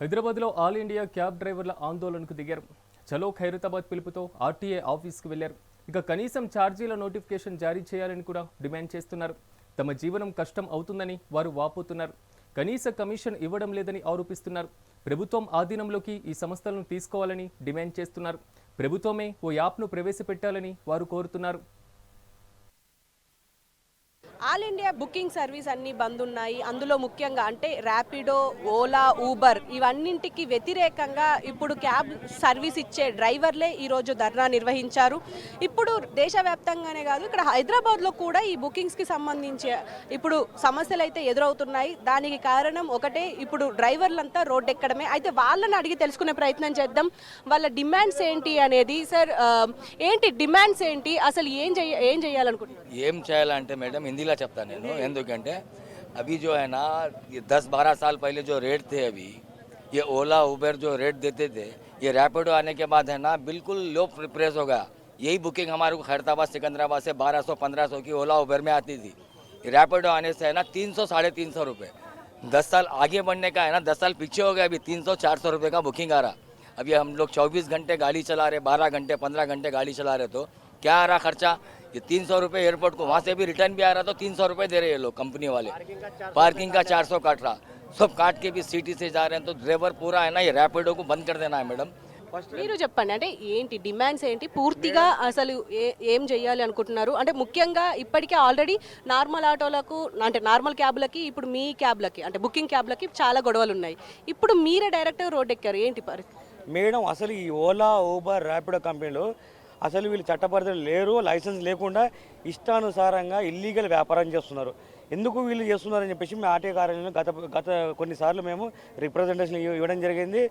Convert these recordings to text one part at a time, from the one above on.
హైదరాబాద్లో all India cab డ్రైవర్ల ఆందోళనకు దిగారు. చలో ఖైరతాబాద్ పిలుపుతో ఆర్టీఏ ఆఫీస్కు వెళ్ళారు. ఇక కనీసం ఛార్జీల నోటిఫికేషన్ జారీ చేయాలని కూడా డిమాండ్ చేస్తున్నారు. తమ జీవనం కష్టం అవుతుందని వారు వాపోతున్నారు. కనీస కమిషన్ ఇవ్వడం లేదని ఆరోపిస్తున్నారు. ప్రభుత్వం ఆధీనంలోకి ఈ సంస్థలను తీసుకోవాలని డిమాండ్ చేస్తున్నారు. ప్రభుత్వమే ఓ యాప్ను ప్రవేశపెట్టాలని వారు కోరుతున్నారు. ఆల్ ఇండియా బుకింగ్ సర్వీస్ అన్ని బంద్ ఉన్నాయి. అందులో ముఖ్యంగా అంటే ర్యాపిడో ఓలా ఊబర్ ఇవన్నింటికి వ్యతిరేకంగా ఇప్పుడు క్యాబ్ సర్వీస్ ఇచ్చే డ్రైవర్లే ఈరోజు ధర్నా నిర్వహించారు. ఇప్పుడు దేశవ్యాప్తంగానే కాదు ఇక్కడ హైదరాబాద్లో కూడా ఈ బుకింగ్స్కి సంబంధించి ఇప్పుడు సమస్యలు అయితే ఎదురవుతున్నాయి. దానికి కారణం ఒకటే ఇప్పుడు డ్రైవర్లంతా రోడ్డు ఎక్కడమే అయితే వాళ్ళని అడిగి తెలుసుకునే ప్రయత్నం చేద్దాం. వాళ్ళ డిమాండ్స్ ఏంటి అనేది సార్ ఏంటి డిమాండ్స్ ఏంటి అసలు ఏం చేయ ఏం చేయాలనుకుంటున్నారు? ఏం చేయాలంటే మేడం హిందీలో చెప్తాను నేను ఎందుకంటే अभी जो है ना ये दस बारह साल पहले जो रेट थे अभी ये ओला उबेर जो रेट देते थे ये रैपिडो आने के बाद है ना बिल्कुल लो प्रेस हो गया यही बुकिंग हमारे को खैरताबाद सिकंदराबाद से 1200 1500 की ओला उबेर में आती थी ये रैपिडो आने से है ना तीन सौ साढ़े तीन सौ रुपये दस साल आगे बढ़ने का है ना दस साल पीछे हो गया अभी तीन सौ चार सौ रुपये का बुकिंग आ रहा अभी हम लोग चौबीस घंटे गाड़ी चला रहे बारह घंटे पंद्रह घंटे गाड़ी चला रहे तो क्या आ रहा खर्चा ये तीन सौ रुपये एयरपोर्ट को वहाँ से भी रिटर्न भी आ रहा तो तीन सौ रुपये दे रहे हैं ये लोग कंपनी वाले पार्किंग का चार सौ काट रहा सब काट के भी सिटी से जा रहे हैं तो ड्राइवर पूरा है ना ये रैपिडो को बंद कर देना है मैडम మీరు చెప్పండి అంటే ఏంటి డిమాండ్స్ ఏంటి పూర్తిగా అసలు ఏ- ఏం చేయాలి అనుకుంటున్నారు అంటే ముఖ్యంగా ఇప్పటికే ఆల్రెడీ నార్మల్ ఆటోలకు అంటే నార్మల్ క్యాబ్లకి ఇప్పుడు మీ క్యాబ్లకి అంటే బుకింగ్ క్యాబ్లకి చాలా గొడవలు ఉన్నాయి ఇప్పుడు మీరే డైరెక్ట్ రోడ్ ఎక్కారు ఏంటి పరిస్థితి మేడం అసలు ఈ ఓలా ఊబర్ ర్యాపిడో కంపెనీలు అసలు వీళ్ళు చట్టపరిధులు లేరు లైసెన్స్ లేకుండా ఇష్టానుసారంగా ఇల్లీగల్ వ్యాపారం చేస్తున్నారు. ఎందుకు వీళ్ళు చేస్తున్నారని చెప్పేసి మేము ఆర్టీ కార్యాలయంలో గత గత కొన్నిసార్లు మేము రిప్రజెంటేషన్ ఇవ్వడం జరిగింది.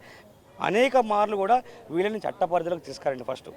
అనేక మార్లు కూడా వీళ్ళని చట్టపరిధిలోకి తీసుకురండి ఫస్ట్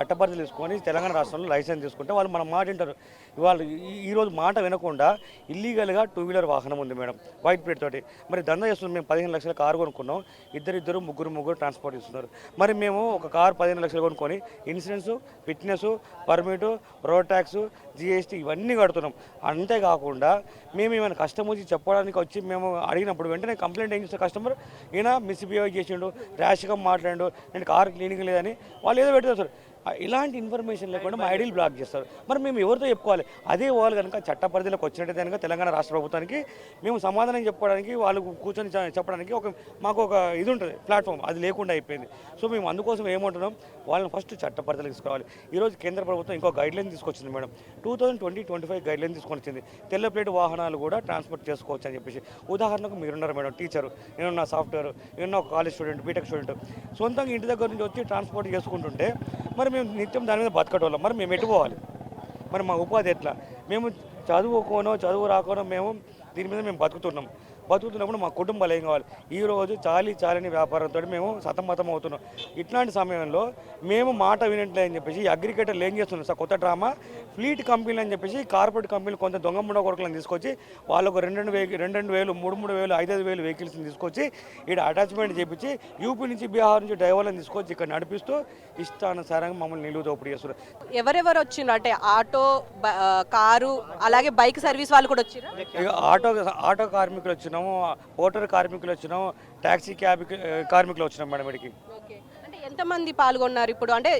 చట్టపరిధులు తీసుకొని తెలంగాణ రాష్ట్రంలో లైసెన్స్ తీసుకుంటే వాళ్ళు మన మాట వింటారు. వాళ్ళు ఈ- ఈరోజు మాట వినకుండా ఇల్లీగల్గా టూ వీలర్ వాహనం ఉంది మేడం వైట్ ప్లేట్ తోటి. మరి దందా చేస్తున్నాం మేము పదిహేను లక్షల కారు కొనుక్కున్నాం. ఇద్దరిద్దరు ముగ్గురు ముగ్గురు ట్రాన్స్పోర్ట్ ఇస్తున్నారు మరి మేము ఒక కారు పదిహేను లక్షలు కొనుక్కొని insurance fitness permit road tax GST ఇవన్నీ కడుతున్నాం. అంతేకాకుండా మేము ఏమైనా కష్టం వచ్చి చెప్పడానికి వచ్చి మేము అడిగినప్పుడు వెంటనే కంప్లైంట్ ఏం చేస్తే కస్టమర్? ఈయన మిస్బిహేవ్ చేసిండు ర్యాష్గా మాట్లాడు నేను కారు క్లీనింగ్ లేదని వాళ్ళు ఏదో పెడతారు సార్ ఇలాంటి ఇన్ఫర్మేషన్ లేకుండా మా ఐడీలు బ్లాక్ చేస్తారు. మరి మేము ఎవరితో చెప్పుకోవాలి? అదే వాళ్ళు కనుక చట్ట పరిధిలోకి వచ్చినట్టయితే కనుక తెలంగాణ రాష్ట్ర ప్రభుత్వానికి మేము సమాధానం చెప్పడానికి వాళ్ళు కూర్చొని చెప్పడానికి ఒక మాకు ఒక ఇది ఉంటుంది ప్లాట్ఫామ్ అది లేకుండా అయిపోయింది. సో మేము అందుకోసం ఏమంటున్నాం? వాళ్ళని ఫస్ట్ చట్ట పరిధిలోకి తీసుకోవాలి. ఈరోజు కేంద్ర ప్రభుత్వం ఇంకో గైడ్ లైన్ తీసుకొచ్చింది madam. Two thousand twenty twenty five guideline తీసుకొని వచ్చింది. తెల్ల ప్లేట్ వాహనాలు కూడా ట్రాన్స్పోర్ట్ చేసుకోవచ్చు అని చెప్పేసి. ఉదాహరణకు మీరున్నారు మేడం టీచరు నేనున్న సాఫ్ట్వేర్ నేనున్న ఒక కాలేజ్ స్టూడెంట్ బీటెక్ స్టూడెంట్ సొంతంగా ఇంటి దగ్గర నుంచి వచ్చి ట్రాన్స్పోర్ట్ చేసుకుంటుంటే మరి మేము నిత్యం దాని మీద బతకటోళ్ళం. మరి మేము పెట్టుకోవాలి మరి మా ఉపాధి ఎట్లా? మేము చదువుకోనో చదువు రాకోనో మేము దీని మీద మేము బతుకుతున్నాం. బతుకుతున్నప్పుడు మా కుటుంబాలు ఏం కావాలి? ఈ రోజు చాలీ చాలని వ్యాపారంతో మేము సతమతం అవుతున్నాం. ఇట్లాంటి సమయంలో మేము మాట వినట్లేదని చెప్పేసి అగ్రికల్చర్లు ఏం చేస్తున్నాం సార్? కొత్త డ్రామా? ఫ్లీట్ కంపెనీలు అని చెప్పేసి కార్పొరేట్ కంపెనీలు కొంత దొంగ ముండ కొడుకులను తీసుకొచ్చి వాళ్ళకు రెండు రెండు వేలు రెండు రెండు వేలు మూడు మూడు వేలు ఐదు ఐదు వేలు వెహికల్స్ని తీసుకొచ్చి ఇక్కడ అటాచ్మెంట్ చేపించి యూపీ నుంచి బీహార్ నుంచి డ్రైవర్లను తీసుకొచ్చి ఇక్కడ నడిపిస్తూ ఇష్టానుసారంగా మమ్మల్ని నిలువు దోపిడీ చేస్తున్నారు. ఎవరెవరు వచ్చిండ్రు? అంటే ఆటో కారు అలాగే బైక్ సర్వీస్ వాళ్ళు కూడా వచ్చిరా? ఇక ఆటో ఆటో కార్మికులు వచ్చినాము ఓటర్ కార్మికులు వచ్చినాము ట్యాక్సీ క్యాబ్ కార్మికులు వచ్చినాం మేడం ఇక్కడికి. ఓకే. అంటే ఎంతమంది పాల్గొన్నారు ఇప్పుడు? అంటే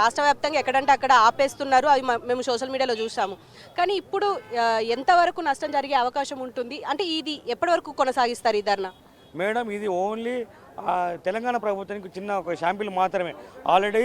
రాష్ట్ర వ్యాప్తంగా ఎక్కడంటే అక్కడ ఆపేస్తున్నారు అవి మేము సోషల్ మీడియాలో చూసాము. కానీ ఇప్పుడు ఎంతవరకు నష్టం జరిగే అవకాశం ఉంటుంది? అంటే ఇది ఎప్పటి వరకు కొనసాగిస్తారు ఈ ధర్నా? మేడం ఇది ఓన్లీ తెలంగాణ ప్రభుత్వానికి చిన్న ఒక షాంపిల్ మాత్రమే. ఆల్రెడీ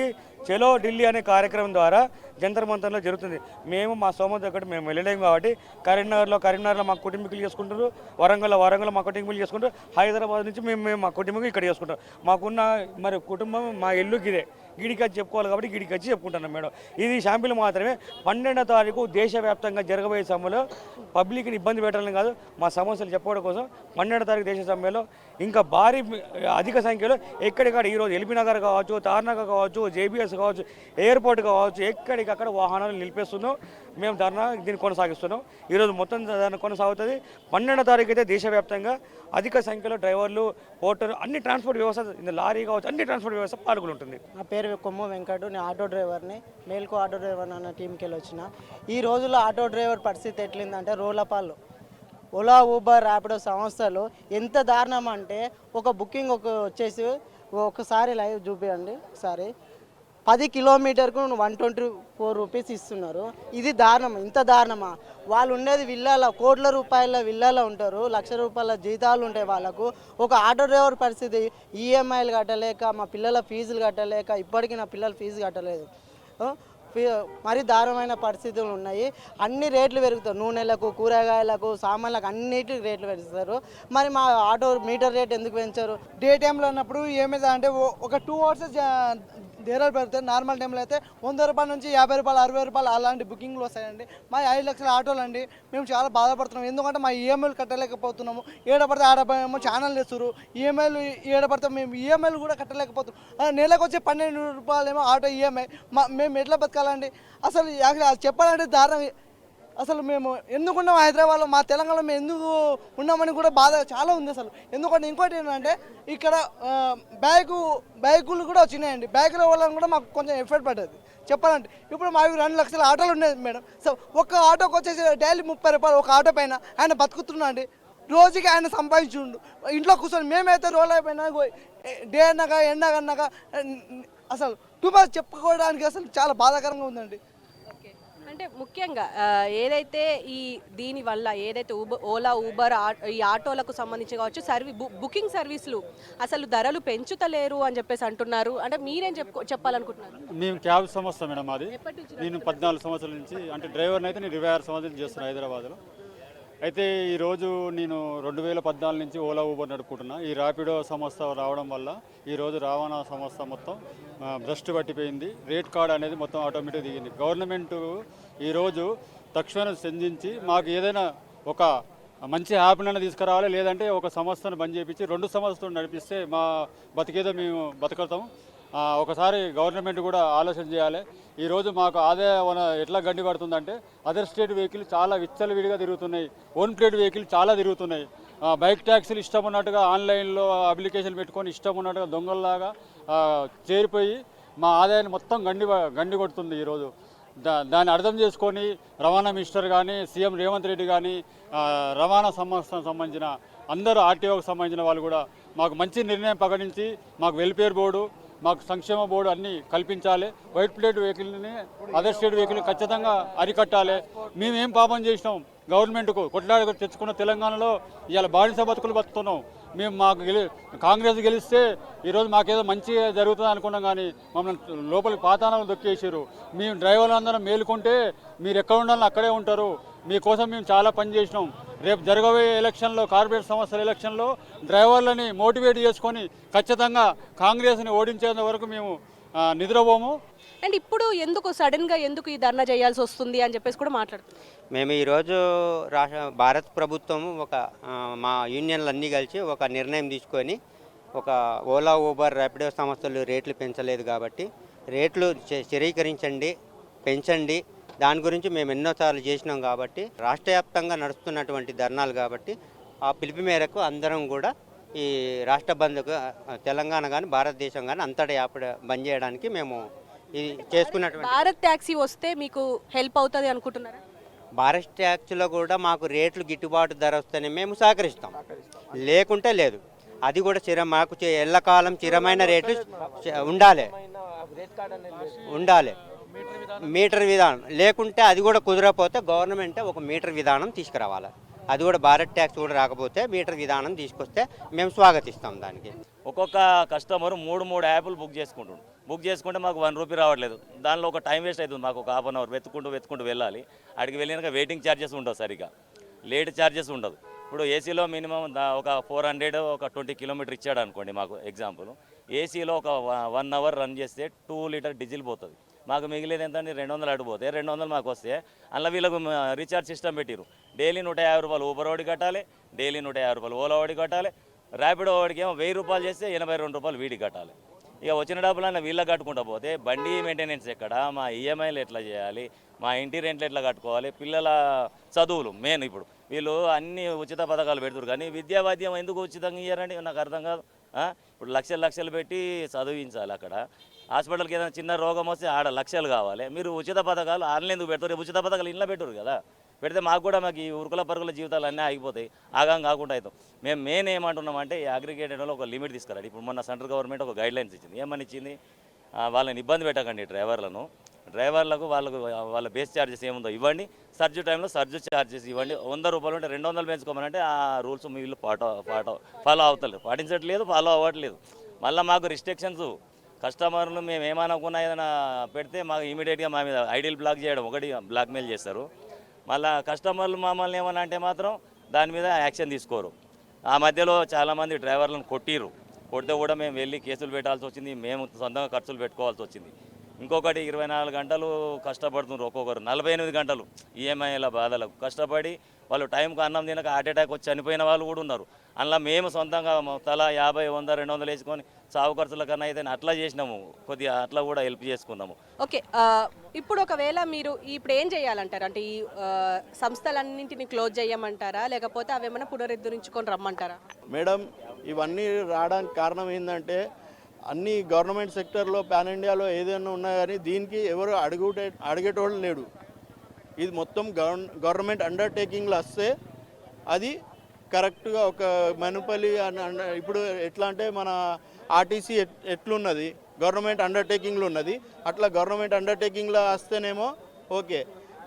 చలో ఢిల్లీ అనే కార్యక్రమం ద్వారా జంతర్ మంతర్లో జరుగుతుంది. మేము మా సోమ దగ్గర మేము వెళ్ళలేము కాబట్టి కరీంనగర్లో కరీంనగర్లో మా కుటుంబీకులు చేసుకుంటారు. వరంగల్లో వరంగల్లో మా కుటుంబీకులు చేసుకుంటారు. హైదరాబాద్ నుంచి మేము మేము మా కుటుంబం ఇక్కడ చేసుకుంటాం. మాకున్న మరి కుటుంబం మా ఇల్లు ఇదే. గిడికి వచ్చి చెప్పుకోవాలి కాబట్టి గిడికి వచ్చి చెప్పుకుంటున్నాం మేడం. ఇది షాంపిల్ మాత్రమే. పన్నెండో తారీఖు దేశవ్యాప్తంగా జరగబోయే సమ్మెలో పబ్లిక్ని ఇబ్బంది పెట్టాలని కాదు మా సమస్యలు చెప్పుకోవడం కోసం పన్నెండో తారీఖు దేశ సమ్మెలో ఇంకా భారీ అధిక సంఖ్యలో ఎక్కడికక్కడ ఈరోజు ఎల్బీ నగర్ కావచ్చు తార్నగర్ కావచ్చు జేబీఎస్ కావచ్చు ఎయిర్పోర్ట్ కావచ్చు ఎక్కడికక్కడ వాహనాలు నిలిపేస్తున్నాం. మేము ధర్నా దీన్ని కొనసాగిస్తున్నాం. ఈరోజు మొత్తం ధర్నా కొనసాగుతుంది. పన్నెండో తారీఖు అయితే దేశవ్యాప్తంగా అధిక సంఖ్యలో డ్రైవర్లు పోర్టర్ అన్ని ట్రాన్స్పోర్ట్ వ్యవస్థ లారీ కావచ్చు అన్ని ట్రాన్స్పోర్ట్ వ్యవస్థ పాల్గొంటుంది నా పేరు కొమ్ము వెంకట నేను ఆటో డ్రైవర్ని మేల్కో ఆటో డ్రైవర్ అన్న టీంకి వెళ్ళి వచ్చిన. ఈ రోజుల్లో ఆటో డ్రైవర్ పరిస్థితి ఎట్లిందంటే రోలపాలు ఓలా ఊబర్ ర్యాపిడో సంస్థలు ఎంత దారుణం అంటే ఒక బుకింగ్ ఒక వచ్చేసి ఒకసారి లైవ్ చూపించండి ఒకసారి. పది కిలోమీటర్కు వన్ ట్వంటీ ఫోర్ రూపీస్ ఇస్తున్నారు. ఇది దారుణం. ఇంత దారుణమా? వాళ్ళు ఉండేది విల్లాల కోట్ల రూపాయల విల్లాలో ఉంటారు. లక్ష రూపాయల జీతాలు ఉంటాయి వాళ్ళకు. ఒక ఆటో డ్రైవర్ పరిస్థితి ఈఎంఐలు కట్టలేక మా పిల్లల ఫీజులు కట్టలేక ఇప్పటికీ నా పిల్లల ఫీజు కట్టలేదు. మరి దారుణమైన పరిస్థితులు ఉన్నాయి. అన్ని రేట్లు పెరుగుతాయి. నూనెలకు కూరగాయలకు సామాన్లకు అన్నిటికి రేట్లు పెంచుతారు మరి మా ఆటో మీటర్ రేట్ ఎందుకు పెంచారు? డే టైంలో ఉన్నప్పుడు ఏమైంది అంటే ఒక టూ అవర్స్ డేరాలు పెడితే నార్మల్ టైంలో అయితే వంద రూపాయల నుంచి యాభై రూపాయలు అరవై రూపాయలు అలాంటి బుకింగ్లు వస్తాయండి. మా ఐదు లక్షల ఆటోలు అండి మేము చాలా బాధపడుతున్నాం. ఎందుకంటే మా ఈఎంఐలు కట్టలేకపోతున్నాము. ఏడపడితే ఆడపోయేమో ఛానల్ వేస్తారు ఈఎంఐలు ఏడపడితే మేము ఈఎంఐలు కూడా కట్టలేకపోతున్నాం. నెలకు వచ్చే పన్నెండు రూపాయలు ఏమో ఆటో ఈఎంఐ. మా మేము ఎట్లా బతకాలండి? అసలు చెప్పాలంటే దారుణం. అసలు మేము ఎందుకున్నాం హైదరాబాద్లో? మా తెలంగాణలో మేము ఎందుకు ఉన్నామని కూడా బాధ చాలా ఉంది అసలు. ఎందుకంటే ఇంకోటి ఏంటంటే ఇక్కడ బ్యాగు బ్యాగులు బైకులు కూడా వచ్చినాయండి. బైకుల వల్ల కూడా మాకు కొంచెం ఎఫెక్ట్ పడ్డది. చెప్పాలంటే ఇప్పుడు మావి రెండు లక్షల ఆటోలు ఉన్నాయి మేడం. సో ఒక్క ఆటోకి వచ్చేసి డైలీ ముప్పై రూపాయలు ఒక ఆటో పైన ఆయన బతుకుతున్నా అండి. రోజుకి ఆయన సంపాదించుండు. ఇంట్లో కూర్చొని మేమైతే రోల్ అయిపోయినా డే అన్నాక ఎండగా అన్నాక అసలు టూ మచ్ చెప్పుకోవడానికి అసలు చాలా బాధాకరంగా ఉందండి. అంటే ముఖ్యంగా ఏదైతే ఈ దీని వల్ల ఏదైతే ఊబర్ ఓలా ఊబర్ ఈ ఆటోలకు సంబంధించి కావచ్చు సర్వీ బుకింగ్ సర్వీసులు అసలు ధరలు పెంచుతలేరు అని చెప్పేసి అంటున్నారు. అంటే మీరేం చెప్పుకో చెప్పాలనుకుంటున్నారు? మేము క్యాబ్ సంస్థ మేడం నుంచి నేను పద్నాలుగు సంవత్సరాల నుంచి అంటే డ్రైవర్ని అయితే నేను ఇరవై ఆరు సంవత్సరాలు చేస్తున్నాను హైదరాబాద్లో. అయితే ఈరోజు నేను రెండు వేల పద్నాలుగు నుంచి ఓలా ఊబర్ నడుపుకుంటున్నా. ఈ ర్యాపిడో సంస్థ రావడం వల్ల ఈరోజు రవాణా సంస్థ మొత్తం భ్రష్టు పట్టిపోయింది. రేట్ కార్డ్ అనేది మొత్తం ఆటోమేటిక్ దిగింది. గవర్నమెంట్ ఈరోజు తక్షణం స్పందించి మాకు ఏదైనా ఒక మంచి హ్యాపీనైనా తీసుకురావాలి లేదంటే ఒక సంస్థను బంద్ చేయించి రెండు సంస్థలు నడిపిస్తే మా బతికేదో మేము బతుకుతాం ఒకసారి గవర్నమెంట్ కూడా ఆలోచన చేయాలి. ఈరోజు మాకు ఆదాయ వన ఎట్లా గండి పడుతుందంటే అదర్ స్టేట్ వెహికల్ చాలా విచ్చలవిడిగా తిరుగుతున్నాయి. ఓన్ ప్లేట్ వెహికల్ చాలా తిరుగుతున్నాయి. బైక్ ట్యాక్సీలు ఇష్టం ఉన్నట్టుగా ఆన్లైన్లో అప్లికేషన్ పెట్టుకొని ఇష్టం ఉన్నట్టుగా దొంగల్లాగా చేరిపోయి మా ఆదాయాన్ని మొత్తం గండి గండి కొడుతుంది ఈరోజు దాన్ని అర్థం చేసుకొని రవాణా మినిస్టర్ కానీ సీఎం రేవంత్ రెడ్డి కానీ రవాణా సంస్థకు సంబంధించిన అందరూ ఆర్టీఓకి సంబంధించిన వాళ్ళు కూడా మాకు మంచి నిర్ణయం ప్రకటించి మాకు వెల్ఫేర్ బోర్డు మాకు సంక్షేమ బోర్డు అన్నీ కల్పించాలి. వైట్ ప్లేట్ వెహికల్ని అదర్ స్టేట్ వెహికల్ ఖచ్చితంగా అరికట్టాలి. మేమేం పాపం చేసినాం? గవర్నమెంట్కు కొట్లాడి తెచ్చుకున్న తెలంగాణలో ఇవాళ బానిస బతుకులు బతుకుతున్నాం. మేము మాకు గెలి కాంగ్రెస్ గెలిస్తే ఈరోజు మాకేదో మంచి జరుగుతుంది అనుకున్నాం కానీ మమ్మల్ని లోపలికి పాతానాలు దొక్కేసారు మేము డ్రైవర్లు అందరం మేలుకుంటే మీరు ఎక్కడ ఉండాలని అక్కడే ఉంటారు. మీకోసం మేము చాలా పని చేసినాం. రేపు జరగబోయే ఎలక్షన్లో కార్పొరేట్ సంస్థల ఎలక్షన్లో డ్రైవర్లని మోటివేట్ చేసుకొని ఖచ్చితంగా కాంగ్రెస్ని ఓడించేంత వరకు మేము నిద్రపోము. అండ్ ఇప్పుడు ఎందుకు సడన్గా ఎందుకు ఈ ధర్నా చేయాల్సి వస్తుంది అని చెప్పేసి కూడా మాట్లాడుతున్నాం మేము ఈరోజు రాష్ట్ర భారత ప్రభుత్వం ఒక మా యూనియన్లు అన్నీ కలిసి ఒక నిర్ణయం తీసుకొని ఒక ఓలా ఊబర్ ర్యాపిడో సంస్థలు రేట్లు పెంచలేదు కాబట్టి రేట్లు స్థిరీకరించండి పెంచండి. దాని గురించి మేము ఎన్నోసార్లు చేసినాం కాబట్టి రాష్ట్ర వ్యాప్తంగా నడుస్తున్నటువంటి ధర్నాలు కాబట్టి ఆ పిలుపు మేరకు అందరం కూడా ఈ రాష్ట్ర బంద్కు తెలంగాణ కానీ భారతదేశం కానీ అంతటా బంద్ చేయడానికి మేము ఇది చేసుకున్నటువంటి భారత్ ట్యాక్సీ వస్తే మీకు హెల్ప్ అవుతుంది అనుకుంటున్నారా? భారత్ ట్యాక్స్లో కూడా మాకు రేట్లు గిట్టుబాటు ధర వస్తేనే మేము సహకరిస్తాం. లేకుంటే లేదు. అది కూడా చిర మాకు చి- ఎల్లకాలం చిరమైన రేట్లు చ- ఉండాలి. ఉండాలి. మీటర్ విధానం. లేకుంటే అది కూడా కుదరకపోతే గవర్నమెంట్ ఒక మీటర్ విధానం తీసుకురావాలి. అది కూడా భారత్ ట్యాక్స్ కూడా రాకపోతే మీటర్ విధానం తీసుకొస్తే మేము స్వాగతిస్తాం దానికి. ఒక్కొక్క కస్టమర్ మూడు మూడు యాప్లు బుక్ చేసుకుంటుండు. బుక్ చేసుకుంటే మాకు వన్ రూపీ రావట్లేదు. దానిలో ఒక టైం వేస్ట్ అవుతుంది మాకు ఒక హాఫ్ అన్ అవర్ వెతుకుంటూ వెతుకుంటూ వెళ్ళాలి. అక్కడికి వెళ్ళినాక వెయిటింగ్ ఛార్జెస్ ఉండవు సరిగా లేట్ ఛార్జెస్ ఉండదు. ఇప్పుడు ఏసీలో మినిమం ఒక ఫోర్ హండ్రెడ్ ఒక ట్వంటీ కిలోమీటర్ ఇచ్చాడు అనుకోండి మాకు ఎగ్జాంపుల్. ఏసీలో ఒక వన్ అవర్ రన్ చేస్తే టూ లీటర్ డీజిల్ పోతుంది. మాకు మిగిలేదు ఎంత రెండు వందలు అడిగిపోతే రెండు వందలు మాకు వస్తే అందులో వీళ్ళకు రీఛార్జ్ సిస్టమ్ పెట్టిరు డైలీ నూట యాభై రూపాయలు ఊబర్ వాడి కట్టాలి డైలీ నూట యాభై రూపాయలు ఓలా ఓడి కట్టాలి ర్యాపిడో ఓడికి ఏమో వెయ్యి రూపాయలు చేస్తే ఎనభై రెండు రూపాయలు వీడికి కట్టాలి. ఇక వచ్చిన డబ్బులైనా వీళ్ళకి కట్టుకుంటా పోతే బండి మెయింటెనెన్స్ ఎక్కడ? మా ఈఎంఐలు ఎట్లా చేయాలి? మా ఇంటి రెంట్లు ఎట్లా కట్టుకోవాలి? పిల్లల చదువులు మెయిన్ ఇప్పుడు. వీళ్ళు అన్ని ఉచిత పథకాలు పెడుతురు కానీ విద్యా వైద్యం ఎందుకు ఉచితంగా ఇయ్యారండి? నాకు అర్థం కాదు. ఇప్పుడు లక్షలు లక్షలు పెట్టి చదివించాలి అక్కడ. హాస్పిటల్కి ఏదైనా చిన్న రోగం వస్తే ఆడ లక్షలు కావాలి. మీరు ఉచిత పథకాలు ఆన్లైన్ పెడతారు ఉచిత పథకాలు ఇంట్లో పెట్టరు కదా. పెడితే మాకు కూడా మాకు ఈ ఉరుకుల పరుగుల జీవితాలు అన్నీ ఆగిపోతాయి. ఆగం కాకుండా అవుతాం మేము మెయిన్ ఏమంటున్నామంటే ఈ అగ్రిగేటర్లో ఒక లిమిట్ తీసుకురాడు ఇప్పుడు మొన్న సెంట్రల్ గవర్నమెంట్ ఒక గైడ్ లైన్స్ ఇచ్చింది. ఏమని ఇచ్చింది? వాళ్ళని ఇబ్బంది పెట్టకండి డ్రైవర్లను. డ్రైవర్లకు వాళ్ళకు వాళ్ళ బేస్ ఛార్జెస్ ఏముందో ఇవ్వండి. సర్జు టైంలో సర్జు ఛార్జెస్ ఇవ్వండి. వంద రూపాయలు ఉంటే రెండు వందలు పెంచుకోమనంటే ఆ రూల్స్ వీళ్ళు పాటో పాటో ఫాలో అవుతలేదు పాటించట్లేదు ఫాలో అవ్వట్లేదు. మళ్ళీ మాకు రిస్ట్రిక్షన్స్ కస్టమర్లు మేము ఏమనుకున్నా ఏదైనా పెడితే మాకు ఇమీడియట్గా మా మీద ఐడియల్ బ్లాక్ చేయడం ఒకటి బ్లాక్మెయిల్ చేస్తారు. మళ్ళీ కస్టమర్లు మమ్మల్ని ఏమన్నా అంటే మాత్రం దాని మీద యాక్షన్ తీసుకోరు. ఆ మధ్యలో చాలామంది డ్రైవర్లను కొట్టిరు కొడితే కూడా మేము వెళ్ళి కేసులు పెట్టాల్సి వచ్చింది మేము సొంతంగా ఖర్చులు పెట్టుకోవాల్సి వచ్చింది. ఇంకొకటి ఇరవై నాలుగు గంటలు కష్టపడుతున్నారు ఒక్కొక్కరు. నలభై ఎనిమిది గంటలు ఈఎంఐల బాధలకు కష్టపడి వాళ్ళు టైంకి అన్నం తినక హార్ట్ అటాక్ వచ్చి చనిపోయిన వాళ్ళు కూడా ఉన్నారు. అందులో మేము సొంతంగా తలా యాభై వంద రెండు వందలు వేసుకొని సాగు ఖర్చుల కన్నా అయితే అట్లా చేసినాము. కొద్దిగా అట్లా కూడా హెల్ప్ చేసుకున్నాము. ఓకే ఇప్పుడు ఒకవేళ మీరు ఇప్పుడు ఏం చేయాలంటారు? అంటే ఈ సంస్థలన్నింటిని క్లోజ్ చేయమంటారా? లేకపోతే అవి ఏమైనా పునరుద్ధరించుకొని రమ్మంటారా? మేడం ఇవన్నీ రావడానికి కారణం ఏంటంటే అన్ని గవర్నమెంట్ సెక్టర్లో పాన్ ఇండియాలో ఏదైనా ఉన్నా కానీ దీనికి ఎవరు అడుగుటే అడిగేటోళ్ళు లేడు. ఇది మొత్తం గవర్న గవర్నమెంట్ అండర్టేకింగ్లో వస్తే అది కరెక్ట్గా ఒక మనుపల్లి ఇప్పుడు ఎట్లా అంటే మన ఆర్టీసీ ఎట్లున్నది? గవర్నమెంట్ అండర్టేకింగ్లో ఉన్నది. అట్లా గవర్నమెంట్ అండర్టేకింగ్లో వస్తేనేమో ఓకే.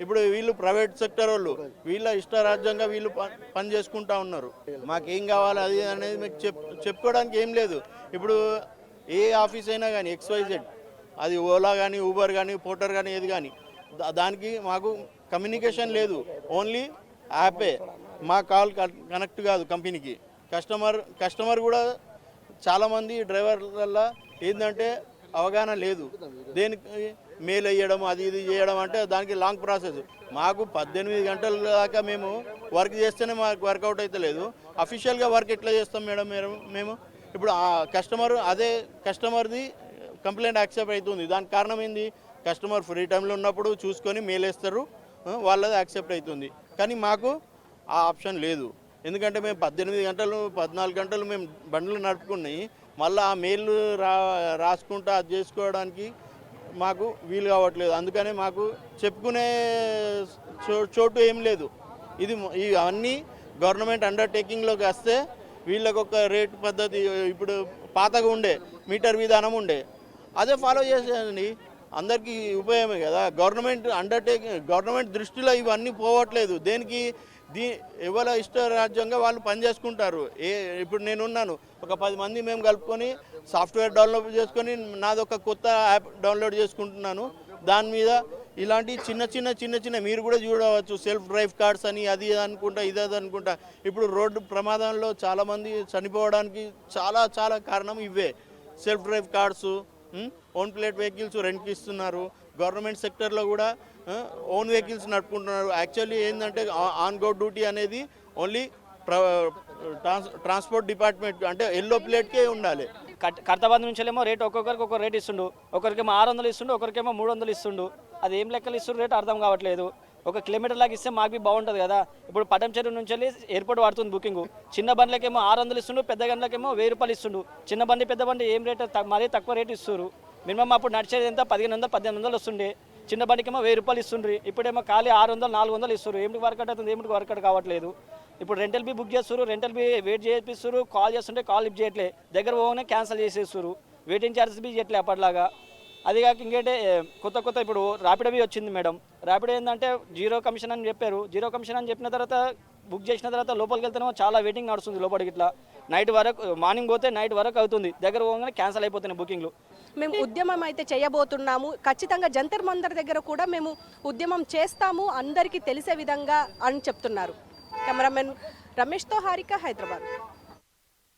ఇప్పుడు వీళ్ళు ప్రైవేట్ సెక్టర్ వాళ్ళు వీళ్ళ ఇష్టరాజ్యంగా వీళ్ళు పని చేసుకుంటా ఉన్నారు. మాకేం కావాలి అది అనేది మీకు చెప్ చెప్పుకోవడానికి ఏం లేదు. ఇప్పుడు ఏ ఆఫీస్ అయినా కానీ ఎక్స్వైజెడ్ అది ఓలా కానీ ఊబర్ కానీ పోటర్ కానీ ఏది కానీ దానికి మాకు కమ్యూనికేషన్ లేదు. ఓన్లీ యాపే మా కాల్ కనెక్ట్ కాదు కంపెనీకి. కస్టమర్ కస్టమర్ కూడా చాలామంది డ్రైవర్లల్లో ఏంటంటే అవగాహన లేదు. దేనికి మెయిల్ వేయడం అది ఇది చేయడం అంటే దానికి లాంగ్ ప్రాసెస్ మాకు పద్దెనిమిది గంటల దాకా మేము వర్క్ చేస్తేనే మాకు వర్కౌట్ అయితే లేదు. అఫీషియల్గా వర్క్ ఎట్లా చేస్తాం మేడం మేము మేము? ఇప్పుడు ఆ కస్టమర్ అదే కస్టమర్ది కంప్లైంట్ యాక్సెప్ట్ అవుతుంది. దానికి కారణం ఏంది? కస్టమర్ ఫ్రీ టైంలో ఉన్నప్పుడు చూసుకొని మేలేస్తారు వాళ్ళది యాక్సెప్ట్ అవుతుంది. కానీ మాకు ఆ ఆప్షన్ లేదు. ఎందుకంటే మేము పద్దెనిమిది గంటలు పద్నాలుగు గంటలు మేము బండ్లు నడుపుకున్నాయి మళ్ళీ ఆ మెయిల్ రా రాసుకుంటూ అది చేసుకోవడానికి మాకు వీలు కావట్లేదు. అందుకనే మాకు చెప్పుకునే చో చోటు ఏం లేదు. ఇది ఇవన్నీ గవర్నమెంట్ అండర్టేకింగ్లోకి వస్తే వీళ్ళకి ఒక రేట్ పద్ధతి ఇప్పుడు పాతగా ఉండే మీటర్ విధానం ఉండే అదే ఫాలో చేసేయండి. అందరికీ ఉపయోగమే కదా. గవర్నమెంట్ అండర్టేకింగ్ గవర్నమెంట్ దృష్టిలో ఇవన్నీ పోవట్లేదు. దేనికి? దీ ఎవరో ఇష్ట రాజ్యంగా వాళ్ళు పనిచేసుకుంటారు. ఏ ఇప్పుడు నేను ఉన్నాను ఒక పది మంది మేము కలుపుకొని సాఫ్ట్వేర్ డెవలప్ చేసుకొని నాది ఒక కొత్త యాప్ డౌన్లోడ్ చేసుకుంటున్నాను. దాని మీద ఇలాంటి చిన్న చిన్న చిన్న చిన్న మీరు కూడా చూడవచ్చు. సెల్ఫ్ డ్రైవ్ కార్డ్స్ అని అది ఇది అనుకుంటా ఇది అది అనుకుంటా. ఇప్పుడు రోడ్డు ప్రమాదంలో చాలామంది చనిపోవడానికి చాలా చాలా కారణం ఇవే. Self drive cars own plate vehicles రెంట్కి ఇస్తున్నారు. గవర్నమెంట్ సెక్టర్లో కూడా ఓన్ వెహికల్స్ నడుపుకుంటున్నారు. యాక్చువల్లీ ఏంటంటే ఆన్ గో డ్యూటీ అనేది ఓన్లీ ట్రాన్స్ ట్రాన్స్పోర్ట్ డిపార్ట్మెంట్ అంటే ఎల్లో ప్లేట్కే ఉండాలి. కట్- కర్తాబాద్ నుంచి రేట్ ఒక్కొక్కరికి ఒక్కొక్క రేట్ ఇస్తుండు. ఒకరికేమో ఆరు వందలు ఇస్తుండు ఒకరికేమో మూడు వందలు ఇస్తుండు. అది ఏం లెక్కలు ఇస్తుండ్రు రేట్ అర్థం కావట్లేదు. ఒక కిలోమీటర్ లాగా ఇస్తే మాకు బాగుంటుంది కదా. ఇప్పుడు పటం చెరువు నుంచి వెళ్ళి ఎయిర్పోర్ట్ పడుతుంది బుకింగ్. చిన్న బండ్లకేమో ఆరు వందలు ఇస్తుండు పెద్ద గంటలకేమో వెయ్యి రూపాయలు ఇస్తుండు. చిన్న బండి పెద్ద బండి ఏం రేట్ మరీ తక్కువ రేటు ఇస్తున్నారు మినిమం అప్పుడు నడిచేది ఎంత? పదిహేను వందలు పద్దెనిమిది వందలు వస్తుండే. చిన్న బండికేమో వెయ్యి రూపాయలు ఇస్తుండ్రి. ఇప్పుడేమో ఖాళీ ఆరు వందలు నాలుగు వందలు ఇస్తారు ఏమిటి వర్కౌట్ అవుతుంది? ఏమిటి వర్కౌట్ కావట్లేదు. ఇప్పుడు రెంటల్ బి బుక్ చేస్తారు రెంటల్ బి వెయిట్ చేపిస్తారు కాల్ చేస్తుంటే కాల్ లిఫ్ట్ చేయట్లే. దగ్గర పోగానే క్యాన్సిల్ చేసేస్తారు వెయిటింగ్ ఛార్జెస్ బి చేయట్లే అప్పటిలాగా. అది కాక ఇంకేంటే కొత్త కొత్త ఇప్పుడు ర్యాపిడో బి వచ్చింది మేడం. ర్యాపిడో ఏంటంటే జీరో కమిషన్ అని చెప్పారు. జీరో కమిషన్ అని చెప్పిన తర్వాత బుక్ చేసిన తర్వాత లోపలికి వెళ్తేనేమో చాలా వెయిటింగ్ నడుస్తుంది లోపలికి ఇట్లా. నైట్ వరకు మార్నింగ్ పోతే నైట్ వరకు అవుతుంది. దగ్గర పోగానే క్యాన్సిల్ అయిపోతున్నాయి బుకింగ్లు. మేము ఉద్యమం అయితే చేయబోతున్నాము. ఖచ్చితంగా జంతర్ మందర్ దగ్గర కూడా మేము ఉద్యమం చేస్తాము. అందరికీ తెలిసే విధంగా అని చెప్తున్నారు. కెమెరామెన్ రమేష్తో హారిక హైదరాబాద్.